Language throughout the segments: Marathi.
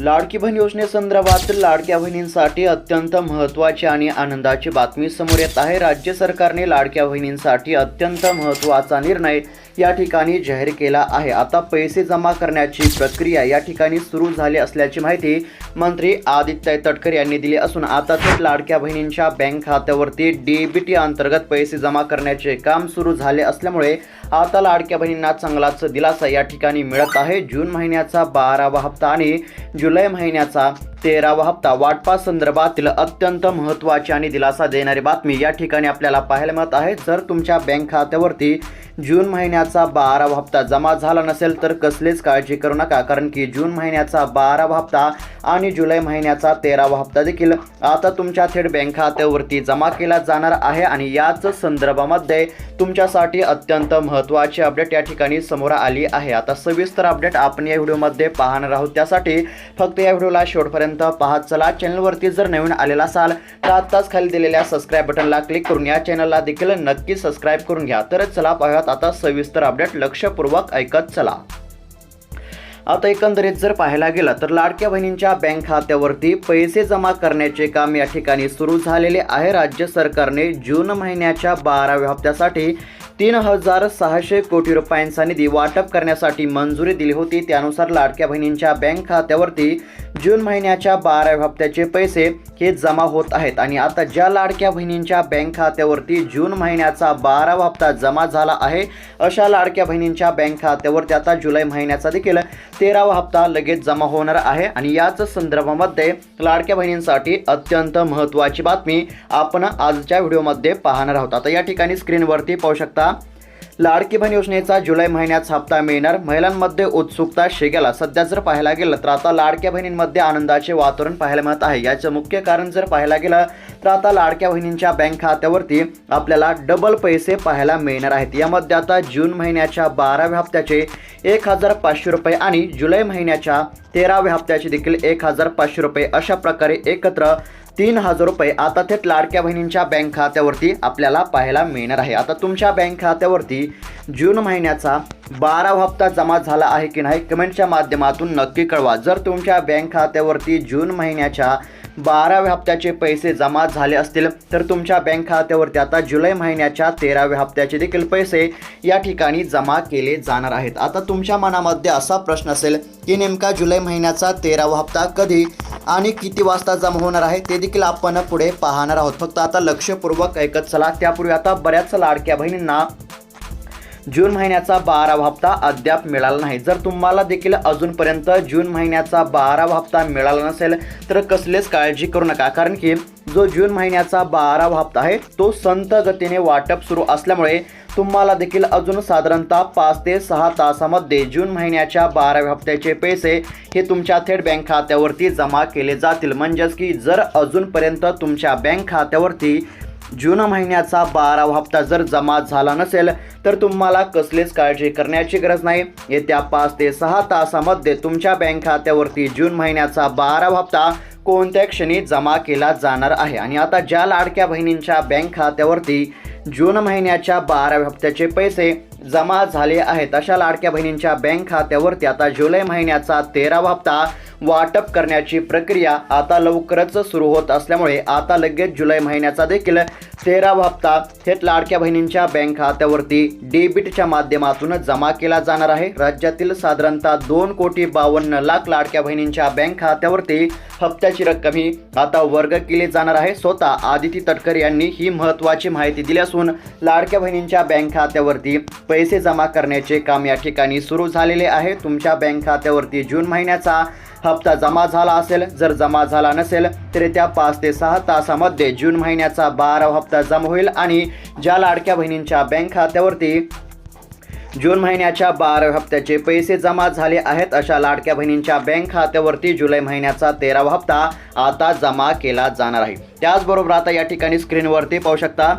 लाडकी बहीण योजनेसंदर्भात लाडक्या बहिणींसाठी अत्यंत महत्त्वाची आणि आनंदाची बातमी समोर येत आहे. राज्य सरकारने लाडक्या बहिणींसाठी अत्यंत महत्त्वाचा निर्णय या ठिकाणी जाहीर केला आहे. आता पैसे जमा करण्याची प्रक्रिया या ठिकाणी सुरू झाली असल्याची माहिती मंत्री आदित्य तटकर यांनी दिली असून आता थेट लाडक्या बहिणींच्या बँक खात्यावरती डीबीटी अंतर्गत पैसे जमा करण्याचे काम सुरू झाले असल्यामुळे आता लाडक्या बहिणींना चांगलाच दिलासा या ठिकाणी मिळत आहे. जून महिन्याचा बारावा हप्ता आणि जुलै महिन्याचा तेरावा हप्ता वाटपा संदर्भातील अत्यंत महत्त्वाची आणि दिलासा देणारी बातमी या ठिकाणी आपल्याला पाहायला मिळत आहे. जर तुमच्या बँक खात्यावरती जून महिन्याचा बारावा हप्ता जमा झाला नसेल तर कसलीच काळजी करू नका कारण की जून महिन्याचा बारावा हप्ता आणि जुलै महिन्याचा तेरावा हप्ता देखील आता तुमच्या थेट बँक खात्यावरती जमा केला जाणार आहे आणि याच संदर्भामध्ये तुमच्यासाठी अत्यंत महत्त्वाची अपडेट या ठिकाणी समोर आली आहे. आता सविस्तर अपडेट आपण या व्हिडिओमध्ये पाहणार आहोत. त्यासाठी फक्त या व्हिडिओला शेवटपर्यंत पाहत चला. चॅनलवरती जर नवीन आलेला असाल तर आत्ताच खाली दिलेल्या सबस्क्राईब बटनला क्लिक करून या चॅनलला देखील नक्की सबस्क्राईब करून घ्या. तरच चला पाहूयात आता सविस्तर अपडेट लक्षपूर्वक ऐकत चला. आता एकंदरीत जर पाहायला गेलं तर लाडक्या बहिणींच्या बँक खात्यावरती पैसे जमा करण्याचे काम या ठिकाणी सुरू झालेले आहे. राज्य सरकारने जून महिन्याच्या बाराव्या हप्त्यासाठी तीन हजार सहाशे कोटी रुपयांचा निधी वाटप करण्यासाठी मंजुरी दिली होती. त्यानुसार लाडक्या बहिणींच्या बँक खात्यावरती जून महिन्याच्या बाराव्या हप्त्याचे पैसे हे जमा होत आहेत आणि आता ज्या लाडक्या बहिणींच्या बँक खात्यावरती जून महिन्याचा बारावा हप्ता जमा झाला आहे अशा लाडक्या बहिणींच्या बँक खात्यावरती आता जुलै महिन्याचा देखील तेरावा हप्ता लगेच जमा होणार आहे. आणि याच संदर्भामध्ये लाडक्या बहिणींसाठी अत्यंत महत्त्वाची बातमी आपण आजच्या व्हिडिओमध्ये पाहणार आहोत. आता या ठिकाणी स्क्रीनवरती पाहू शकता लाडकी बहीण योजनेचा जुलै महिन्यात हप्ता मिळणार. महिलांमध्ये उत्सुकता शेगेला. सध्या जर पाहायला गेलं तर आता लाडक्या बहिणींमध्ये आनंदाचे वातावरण पाहायला मिळत आहे. याचं मुख्य कारण जर पाहायला गेलं तर आता लाडक्या बहिणींच्या बँक खात्यावरती आपल्याला डबल पैसे पाहायला मिळणार आहेत. यामध्ये आता जून महिन्याच्या बाराव्या हप्त्याचे एक हजार पाचशे रुपये आणि जुलै महिन्याच्या तेराव्या हप्त्याचे देखील एक हजार पाचशे रुपये अशा प्रकारे एकत्र तीन हजार रुपये आता थेट लाडक्या बहिणींच्या बँक खात्यावरती आपल्याला पाहायला मिळणार आहे. आता तुमच्या बँक खात्यावरती जून महिन्याचा बारावा हप्ता जमा झाला आहे की नाही कमेंटच्या माध्यमातून नक्की कळवा. जर तुमच्या बँक खात्यावरती जून महिन्याच्या बाराव्या हप्त्याचे पैसे जमा झाले असतील तर तुमच्या बँक खात्यावरती आता जुलै महिन्याच्या तेराव्या हप्त्याचे देखील पैसे या ठिकाणी जमा केले जाणार आहेत. आता तुमच्या मनामध्ये असा प्रश्न असेल की नेमका जुलै महिन्याचा तेरावा हप्ता कधी आणि किती वाजता जमा होणार आहे ते देखील आपण पुढे पाहणार आहोत. फक्त आता लक्षपूर्वक ऐकत चला. त्यापूर्वी आता बऱ्याच लाडक्या बहिणींना जून महिन्याचा बारावा हप्ता अद्याप मिळाला नाही. जर तुम्हाला देखील अजूनपर्यंत जून महिन्याचा बारावा हप्ता मिळाला नसेल तर कसलेच काळजी करू नका. कारण की जो जून महिन्याचा बारावा हप्ता आहे तो संत गतीने वाटप सुरू असल्यामुळे तुम्हाला देखील अजून साधारणतः पाच ते सहा तासामध्ये जून महिन्याच्या बाराव्या हप्त्याचे पैसे हे तुमच्या थेट बँक खात्यावरती जमा केले जातील. म्हणजेच की जर अजूनपर्यंत तुमच्या बँक खात्यावरती जून महिन्याचा बारावा हप्ता जर जमा झाला नसेल तर तुम्हाला कसलीच काळजी करण्याची गरज नाही. येत्या पाच ते सहा तासामध्ये तुमच्या बँक खात्यावरती जून महिन्याचा बारावा हप्ता कोणत्या क्षणी जमा केला जाणार आहे? आणि आता ज्या लाडक्या बहिणींच्या बँक खात्यावरती जून महिन्याच्या बाराव्या हप्त्याचे पैसे जमा झाले आहेत. अशा लाडक्या बहिणींच्या बँक खात्यावरती आता जुलै महिन्याचा तेरावा हप्ता वाटप करण्याची प्रक्रिया आता लवकरच सुरू होत असल्यामुळे आता लगेच जुलै महिन्याचा देखील तेरावा हप्ता थेट लाडक्या बहिणींच्या बँक खात्यावरती डेबिटच्या माध्यमातून जमा केला जाणार आहे. राज्यातील साधारणतः दोन कोटी बावन्न लाख लाडक्या बहिणींच्या बँक खात्यावरती हप्त्याची रक्कम ही आता वर्ग केली जाणार आहे. स्वतः आदिती तटकर यांनी ही महत्त्वाची माहिती दिली असून लाडक्या बहिणींच्या बँक खात्यावरती पैसे जमा करण्याचे काम या ठिकाणी सुरू झालेले आहे. तुमच्या बँक खात्यावरती जून महिन्याचा हप्ता जमा झाला असेल. जर जमा झाला नसेल तर येत्या पाच ते सहा तासामध्ये जून महिन्याचा बारावा हप्ता जमा होईल आणि ज्या लाडक्या बहिणींच्या बँक खात्यावरती जून महिन्याच्या बाराव्या हप्त्याचे पैसे जमा झाले आहेत अशा लाडक्या बहिणींच्या बँक खात्यावरती जुलै महिन्याचा तेरावा हप्ता आता जमा केला जाणार आहे. त्याचबरोबर आता या ठिकाणी स्क्रीनवरती पाहू शकता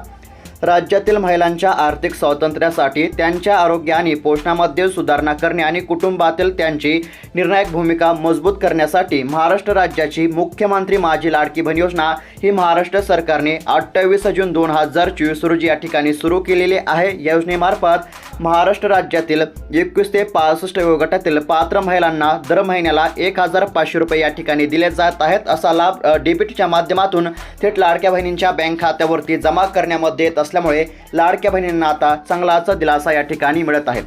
राज्यातील महिलांच्या आर्थिक स्वातंत्र्यासाठी त्यांच्या आरोग्य आणि पोषणामध्ये सुधारणा करणे आणि कुटुंबातील त्यांची निर्णायक भूमिका मजबूत करण्यासाठी महाराष्ट्र राज्याची मुख्यमंत्री माझी लाडकी बहीण योजना ही महाराष्ट्र सरकारने अठ्ठावीस जून दोन हजार चोवीस रोजी या ठिकाणी सुरू केलेली आहे. या योजनेमार्फत महाराष्ट्र राज्यातील एकवीस ते पासष्ट वयोगटातील पात्र महिलांना दर महिन्याला एक हजार पाचशे रुपये या ठिकाणी दिले जात आहेत. असा लाभ डेबिटच्या माध्यमातून थेट लाडक्या बहिणींच्या बँक खात्यावरती जमा करण्यामध्ये येत असल्यामुळे लाडक्या बहिणींना आता चांगलाच दिलासा या ठिकाणी मिळत आहे.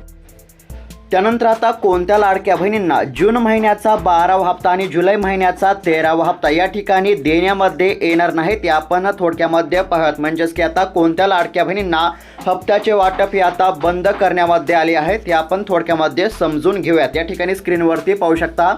त्यानंतर आता कोणत्या लाडक्या बहिणींना जून महिन्याचा बारावा हप्ता आणि जुलै महिन्याचा तेरावा हप्ता या ठिकाणी देण्यामध्ये येणार नाहीत ते आपण थोडक्यामध्ये पाहत. म्हणजेच की आता कोणत्या लाडक्या बहिणींना हप्त्याचे वाटप हे आता बंद करण्यामध्ये आले आहेत हे आपण थोडक्यामध्ये समजून घेऊयात. या ठिकाणी स्क्रीनवरती पाहू शकता.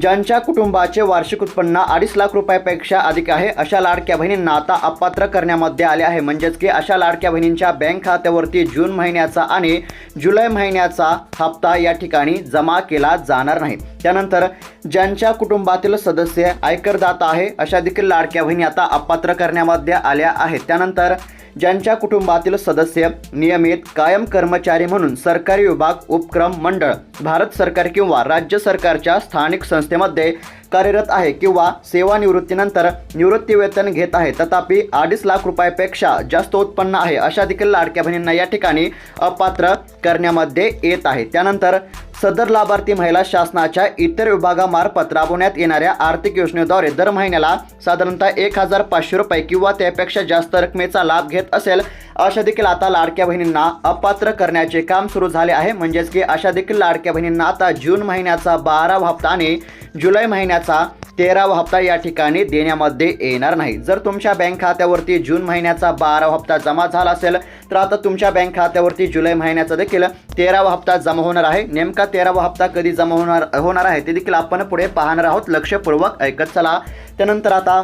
ज्यांच्या कुटुंबाचे वार्षिक उत्पन्न अडीच लाख रुपयापेक्षा अधिक आहे अशा लाडक्या बहिणींना आता अपात्र करण्यामध्ये आले आहे. म्हणजेच की अशा लाडक्या बहिणींच्या बँक खात्यावरती जून महिन्याचा आणि जुलै महिन्याचा हप्ता या ठिकाणी जमा केला जाणार नाही. त्यानंतर ज्यांच्या कुटुंबातील सदस्य आयकरदाता आहे अशा देखील लाडक्या बहिणी आता अपात्र करण्यामध्ये आल्या आहेत. त्यानंतर ज्यांच्या कुटुंबातील सदस्य नियमित कायम कर्मचारी म्हणून सरकारी विभाग उपक्रम मंडळ भारत सरकार किंवा राज्य सरकारच्या स्थानिक sistema de कार्यरत आहे किंवा सेवानिवृत्तीनंतर निवृत्ती वेतन घेत आहे. तथापि अडीच लाख रुपयापेक्षा जास्त उत्पन्न आहे अशा देखील लाडक्या बहिणींना या ठिकाणी अपात्र करण्यामध्ये येत आहे. त्यानंतर सदर लाभार्थी महिला शासनाच्या इतर विभागामार्फत राबवण्यात येणाऱ्या आर्थिक योजनेद्वारे दर महिन्याला साधारणतः एक हजार पाचशे रुपये किंवा त्यापेक्षा जास्त रकमेचा लाभ घेत असेल अशा देखील आता लाडक्या बहिणींना अपात्र करण्याचे काम सुरू झाले आहे. म्हणजेच की अशा देखील लाडक्या बहिणींना आता जून महिन्याचा बारावा हप्ता आणि जुलै महिन्याचा तेरावा हप्ता या ठिकाणी देण्यामध्ये येणार नाही. जर तुमच्या बँक खात्यावरती जून महिन्याचा बारावा हप्ता जमा झाला असेल तर आता तुमच्या बँक खात्यावरती जुलै महिन्याचा देखील तेरावा हप्ता जमा होणार आहे. नेमका तेरावा हप्ता कधी जमा होणार होणार आहे ते देखील आपण पुढे पाहणार आहोत. लक्षपूर्वक ऐकत चला. त्यानंतर आता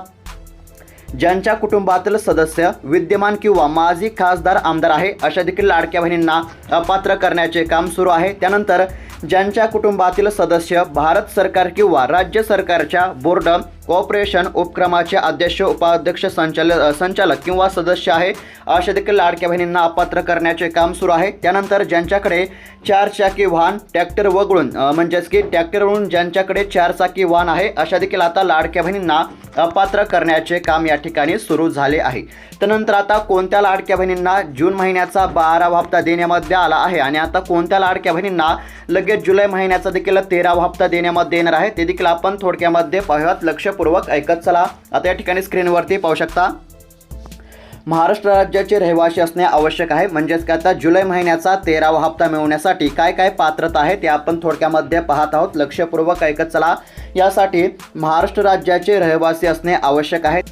ज्यांच्या कुटुंबातील सदस्य विद्यमान किंवा माजी खासदार आमदार आहे अशा देखील लाडक्या बहिणींना अपात्र करण्याचे काम सुरू आहे. त्यानंतर ज्यांच्या कुटुंबातील सदस्य भारत सरकार किंवा राज्य सरकारच्या बोर्ड कॉपरेशन उपक्रमाचे अध्यक्ष उपाध्यक्ष संचालक संचालक किंवा सदस्य आहे. अशा देखील लाडक्या बहिणींना अपात्र करण्याचे काम सुरू आहे. त्यानंतर ज्यांच्याकडे चारचाकी वाहन ट्रॅक्टर वगळून म्हणजेच की ट्रॅक्टरवरून ज्यांच्याकडे चारचाकी वाहन आहे अशा देखील आता लाडक्या बहिणींना अपात्र करण्याचे काम या ठिकाणी सुरू झाले आहे. त्यानंतर आता कोणत्या लाडक्या बहिणींना जून महिन्याचा बारावा हप्ता देण्यामध्ये आला आहे आणि आता कोणत्या लाडक्या बहिणींना लगेच जुलै महिन्याचा देखील तेरावा हप्ता देण्यामध्ये येणार आहे ते देखील आपण थोडक्यामध्ये पाहूयात. लक्षपूर्वक ऐकत चला. आता या ठिकाणी स्क्रीनवरती पाहू शकता. महाराष्ट्र राज्याचे रहिवासी असणे आवश्यक आहे. म्हणजेच काय आता जुलै महिन्याचा तेरावा हप्ता मिळवण्यासाठी काय काय पात्रता आहे ते आपण थोडक्यामध्ये पाहत आहोत. लक्षपूर्वक ऐकत चला. यासाठी महाराष्ट्र राज्याचे रहिवासी असणे आवश्यक आहे.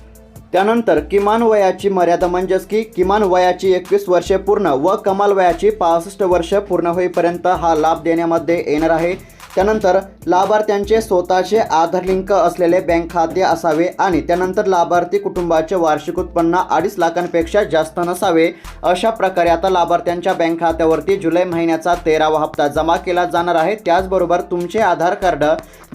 त्यानंतर किमान वयाची मर्यादा म्हणजेच की किमान वयाची एकवीस वर्षे पूर्ण व कमाल वयाची पासष्ट वर्ष पूर्ण होईपर्यंत हा लाभ देण्यामध्ये येणार आहे. त्यानंतर लाभार्थ्यांचे स्वतःचे आधार लिंक असलेले बँक खाते असावे आणि त्यानंतर लाभार्थी कुटुंबाचे वार्षिक उत्पन्न अडीच लाखांपेक्षा जास्त नसावे. अशा प्रकारे आता लाभार्थ्यांच्या बँक खात्यावरती जुलै महिन्याचा तेरावा हप्ता जमा केला जाणार आहे. त्याचबरोबर तुमचे आधार कार्ड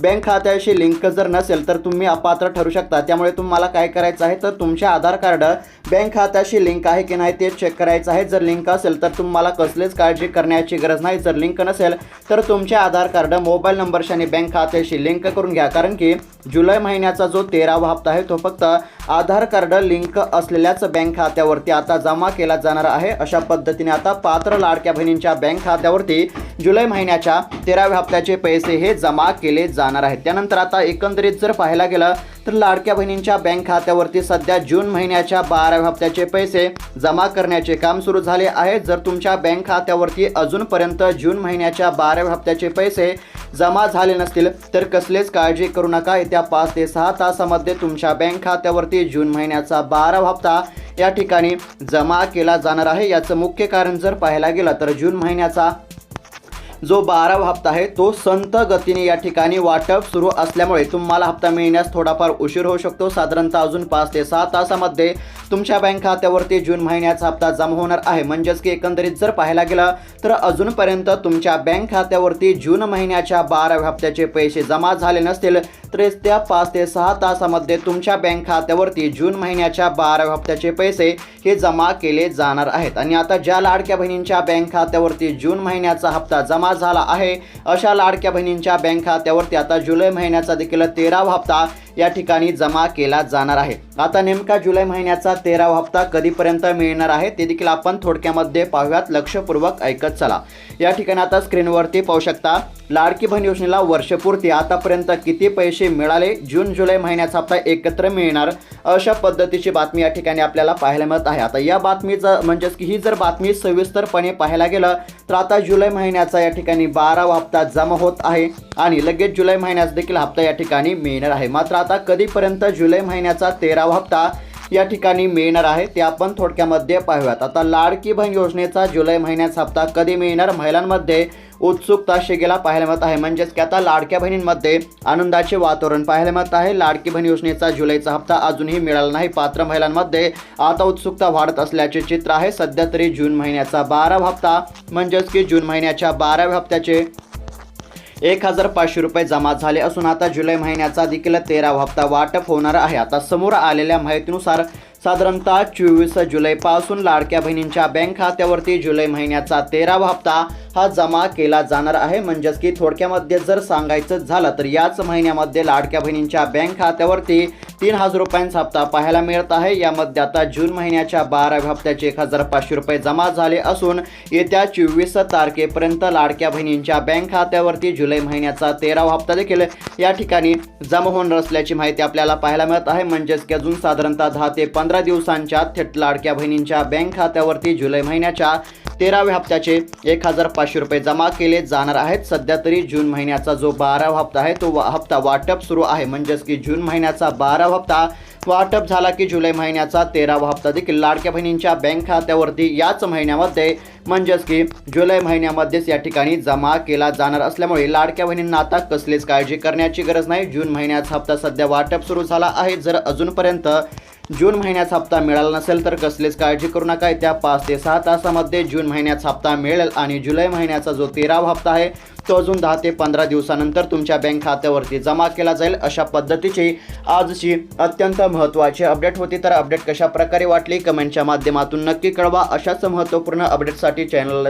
बँक खात्याशी लिंक जर नसेल तर तुम्ही अपात्र ठरू शकता. त्यामुळे तुम्हाला काय करायचं आहे? तर तुमचे आधार कार्ड बँक खात्याशी लिंक आहे की नाही ते चेक करायचं आहे. जर लिंक असेल तर तुम्हाला कसलीच काळजी करण्याची गरज नाही. जर लिंक नसेल तर तुमचे आधार कार्ड मोबाईल नंबरशी आणि बँक खात्याशी लिंक करून घ्या. कारण की जुलै महिन्याचा जो तेरावा हप्ता आहे तो फक्त आधार कार्ड लिंक असलेल्याच बँक खात्यावरती आता जमा केला जाणार आहे. अशा पद्धतीने आता पात्र लाडक्या बहिणींच्या बँक खात्यावरती जुलै महिन्याच्या तेराव्या हप्त्याचे पैसे हे जमा केले जाणार आहेत. त्यानंतर आता एकंदरीत जर पाहायला गेलं तर लाडक्या बहिणींच्या बँक खात्यावरती सध्या जून महिन्याच्या बाराव्या हप्त्याचे पैसे जमा करण्याचे काम सुरू झाले आहे. जर तुमच्या बँक खात्यावरती अजूनपर्यंत जून महिन्याच्या बाराव्या हप्त्याचे पैसे जमा झाले नसतील तर कसलेच काळजी करू नका. येत्या पाच ते सहा तासामध्ये तुमच्या बँक खात्यावरती जून महिन्याचा बारावा हप्ता या ठिकाणी जमा केला जाणार आहे. याचं मुख्य कारण जर पाहायला गेलं तर जून महिन्याचा जो बारावा हप्ता आहे तो संत गतीने या ठिकाणी वाटप सुरू असल्यामुळे तुम्हाला हप्ता मिळण्यास थोडाफार उशीर होऊ शकतो. साधारणतः अजून पाच ते सहा तासामध्ये तुमच्या बँक खात्यावरती जून महिन्याचा हप्ता जमा होणार आहे. म्हणजेच की एकंदरीत जर पाहायला गेलं तर अजूनपर्यंत तुमच्या बँक खात्यावरती जून महिन्याच्या बाराव्या हप्त्याचे पैसे जमा झाले नसतील तर त्या पाच ते सहा तासामध्ये तुमच्या बँक खात्यावरती जून महिन्याच्या बाराव्या हप्त्याचे पैसे हे जमा केले जाणार आहेत. आणि आता ज्या लाडक्या बहिणींच्या बँक खात्यावरती जून महिन्याचा हप्ता जमा झाला आहे. अशा लाडक्या बहिणींच्या बँक खात्यावरती आता जुलै महिन्याचा देखील तेरावा हप्ता या ठिकाणी जमा केला जाणार आहे. आता नेमका जुलै महिन्याचा तेरावा हप्ता कधीपर्यंत मिळणार आहे ते देखील आपण थोडक्यामध्ये पाहूयात. लक्षपूर्वक ऐकत चला. या ठिकाणी आता स्क्रीनवरती पाहू शकता लाडकी बहीण योजनेला वर्षपूर्ती आतापर्यंत किती पैसे मिळाले? जून जुलै महिन्याचा हप्ता एकत्र मिळणार? अशा पद्धतीची बातमी या ठिकाणी आपल्याला पाहायला मिळत आहे. आता या बातमीचं म्हणजेच की ही जर बातमी सविस्तरपणे पाहायला गेलं तर आता जुलै महिन्याचा या ठिकाणी बारावा हप्ता जमा होत आहे आणि लगेच जुलै महिन्याचा देखील हप्ता या ठिकाणी मिळणार आहे. मात्र आता कधीपर्यंत जुलै महिन्याचा तेरावा हप्ता या ठिकाणी मिळणार आहे ते आपण थोडक्यामध्ये पाहूयात. आता लाडकी बहीण योजनेचा जुलै महिन्याचा हप्ता कधी मिळणार? महिलांमध्ये उत्सुकता शिगेला पाहायला मिळत आहे. म्हणजेच की आता लाडक्या बहिणींमध्ये आनंदाचे वातावरण पाहायला मिळत आहे. लाडकी बहीण योजनेचा जुलैचा हप्ता अजूनही मिळाला नाही. पात्र महिलांमध्ये आता उत्सुकता वाढत असल्याचे चित्र आहे. सध्या तरी जून महिन्याचा बारावा हप्ता म्हणजेच की जून महिन्याच्या बाराव्या हप्त्याचे एक हजार पाचशे रुपये जमा झाले असून आता जुलै महिन्याचा देखील तेरावा हप्ता वाटप होणार आहे. आता समोर आलेल्या माहितीनुसार साधारणतः चोवीस जुलैपासून लाडक्या बहिणींच्या बँक खात्यावरती जुलै महिन्याचा तेरावा हप्ता हा जमा केला जाणार आहे. म्हणजेच की थोडक्यामध्ये जर सांगायचं झालं तर याच महिन्यामध्ये लाडक्या बहिणींच्या बँक खात्यावरती तीन हजार रुपयांचा हप्ता पाहायला मिळत आहे. यामध्ये आता जून महिन्याच्या बाराव्या हप्त्याचे एक हजार पाचशे रुपये जमा झाले असून येत्या चोवीस तारखेपर्यंत लाडक्या बहिणींच्या बँक खात्यावरती जुलै महिन्याचा तेरावा हप्ता देखील या ठिकाणी जमा होणार असल्याची माहिती आपल्याला पाहायला मिळत आहे. म्हणजेच की अजून साधारणतः दहा ते पंधरा दिवसांच्या थेट लाडक्या बहिणींच्या बँक खात्यावरती जुलै महिन्याच्या तेराव्या हप्त्याचे एक हजार पाचशे रुपये जमा केले जाणार आहेत. सध्या तरी जून महिन्याचा जो बारावा हप्ता आहे तो वा- हप्ता वाटप सुरू आहे. म्हणजेच की जून महिन्याचा बारावा हप्ता वाटप झाला की जुलै महिन्याचा तेरावा हप्ता देखील लाडक्या बहिणींच्या बँक खात्यावरती याच महिन्यामध्ये म्हणजेच की जुलै महिन्यामध्येच या ठिकाणी जमा केला जाणार असल्यामुळे लाडक्या बहिणींना आता कसलीच काळजी करण्याची गरज नाही. जून महिन्याचा हप्ता सध्या वाटप सुरू झाला आहे. जर अजूनपर्यंत जून महिन्याचा हप्ता मिळाला नसेल तर कसलीच काळजी करू नका. येत्या पाच ते सहा तासामध्ये जून महिन्याचा हप्ता मिळेल आणि जुलै महिन्याचा जो तेरावा हप्ता आहे तो अजून दहा ते पंधरा दिवसानंतर तुमच्या बँक खात्यावरती जमा केला जाईल. अशा पद्धतीची आजची अत्यंत महत्त्वाची अपडेट होती तर अपडेट कशा प्रकारे वाटली? कमेंटच्या माध्यमातून नक्की कळवा. अशाच महत्त्वपूर्ण अपडेटसाठी चॅनल